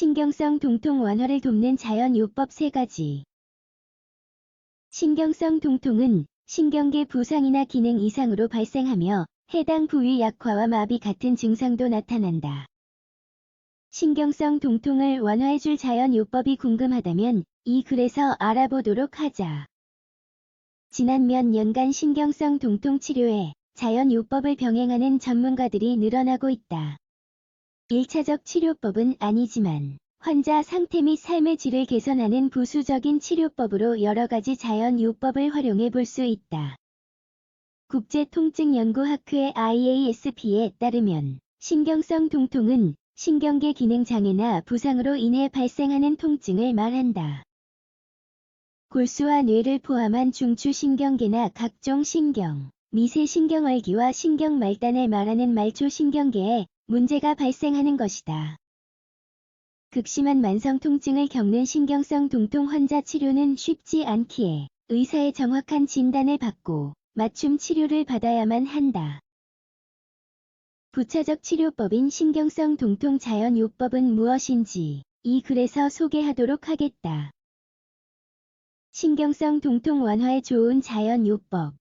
신경성 동통 완화를 돕는 자연요법 3가지. 신경성 동통은 신경계 부상이나 기능 이상으로 발생하며 해당 부위 약화와 마비 같은 증상도 나타난다. 신경성 동통을 완화해줄 자연요법이 궁금하다면 이 글에서 알아보도록 하자. 지난 몇 년간 신경성 동통 치료에 자연요법을 병행하는 전문가들이 늘어나고 있다. 1차적 치료법은 아니지만 환자 상태 및 삶의 질을 개선하는 부수적인 치료법으로 여러 가지 자연 요법을 활용해 볼 수 있다. 국제통증연구학회 IASP에 따르면 신경성 동통은 신경계 기능 장애나 부상으로 인해 발생하는 통증을 말한다. 골수와 뇌를 포함한 중추신경계나 각종 신경, 미세신경얼기와 신경말단을 말하는 말초신경계에 문제가 발생하는 것이다. 극심한 만성 통증을 겪는 신경성 동통 환자 치료는 쉽지 않기에 의사의 정확한 진단을 받고 맞춤 치료를 받아야만 한다. 부차적 치료법인 신경성 동통 자연요법은 무엇인지 이 글에서 소개하도록 하겠다. 신경성 동통 완화에 좋은 자연요법